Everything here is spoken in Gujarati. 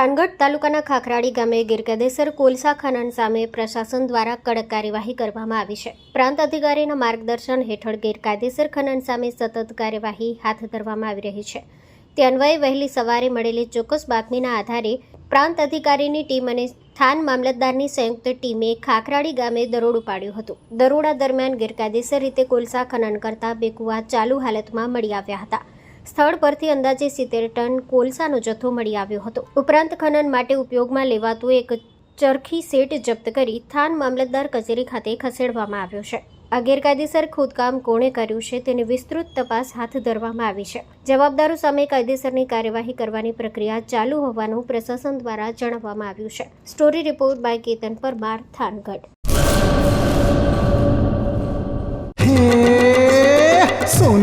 થાનગઢ તાલુકાના ખાખરાડી ગામે ગેરકાયદેસર કોલસા ખનન સામે પ્રશાસન દ્વારા કડક કાર્યવાહી કરવામાં આવી છે. પ્રાંત અધિકારીના માર્ગદર્શન હેઠળ ગેરકાયદેસર ખનન સામે સતત કાર્યવાહી હાથ ધરવામાં આવી રહી છે. તે અન્વયે વહેલી સવારે મળેલી ચોક્કસ બાતમીના આધારે પ્રાંત અધિકારીની ટીમ અને સ્થાન મામલતદારની સંયુક્ત ટીમે ખાખરાડી ગામે દરોડો પાડ્યું હતું. દરોડા દરમિયાન ગેરકાયદેસર રીતે કોલસા ખનન કરતા બે ચાલુ હાલતમાં મળી આવ્યા હતા. સ્થળ પરથી અંદાજે સિત્તેર ટન કોલસાનો જથ્થો મળી આવ્યો હતો. ઉપરાંત ખનન માટે ઉપયોગમાં લેવાતું એક ચરખી સેટ જપ્ત કરી થાન મામલતદાર કચેરી ખાતે ખસેડવામાં આવ્યો છે. આ ગેરકાયદેસર ખોદકામ કોણે કર્યું છે તેની વિસ્તૃત તપાસ હાથ ધરવામાં આવી છે. જવાબદારો સામે કાયદેસરની કાર્યવાહી કરવાની પ્રક્રિયા ચાલુ હોવાનું પ્રશાસન દ્વારા જણાવવામાં આવ્યું છે. Story report by Ketan Parmar, Thangadh.